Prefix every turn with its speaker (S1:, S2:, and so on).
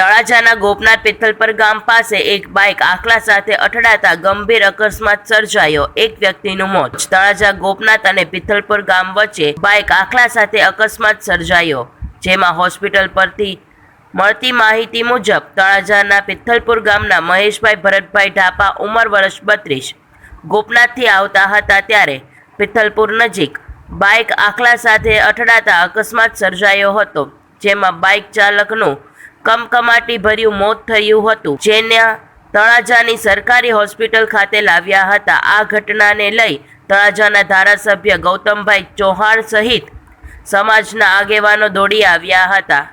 S1: તળાજાના ગોપનાથ પિથલપર ગામ પાસે એક બાઇક આખલા સાથે અથડાતા ગંભીર અકસ્માત સર્જાયો. એક વ્યક્તિનું મોત. તળાજા ગોપનાથ અને પિથલપર ગામ વચ્ચે બાઇક આખલા સાથે અકસ્માત સર્જાયો, જેમાં હોસ્પિટલ પરથી મળતી માહિતી મુજબ તળાજાના પિથલપુર ગામના મહેશભાઈ ભરતભાઈ ઢાપા ઉંમર વર્ષ બત્રીસ. ગોપનાથથી આવતા હતા ત્યારે પિથલપુર નજીક બાઇક આખલા સાથે અથડાતા અકસ્માત સર્જાયો હતો, જેમાં બાઇક ચાલકનું કમકમાટી ભર્યું મોત થયું હતું. જેને તળાજાની સરકારી હોસ્પિટલ ખાતે લાવ્યા હતા. આ ઘટનાને લઈ તળાજાના ધારાસભ્ય ગૌતમભાઈ ચૌહાણ સહિત સમાજના આગેવાનો દોડી આવ્યા હતા.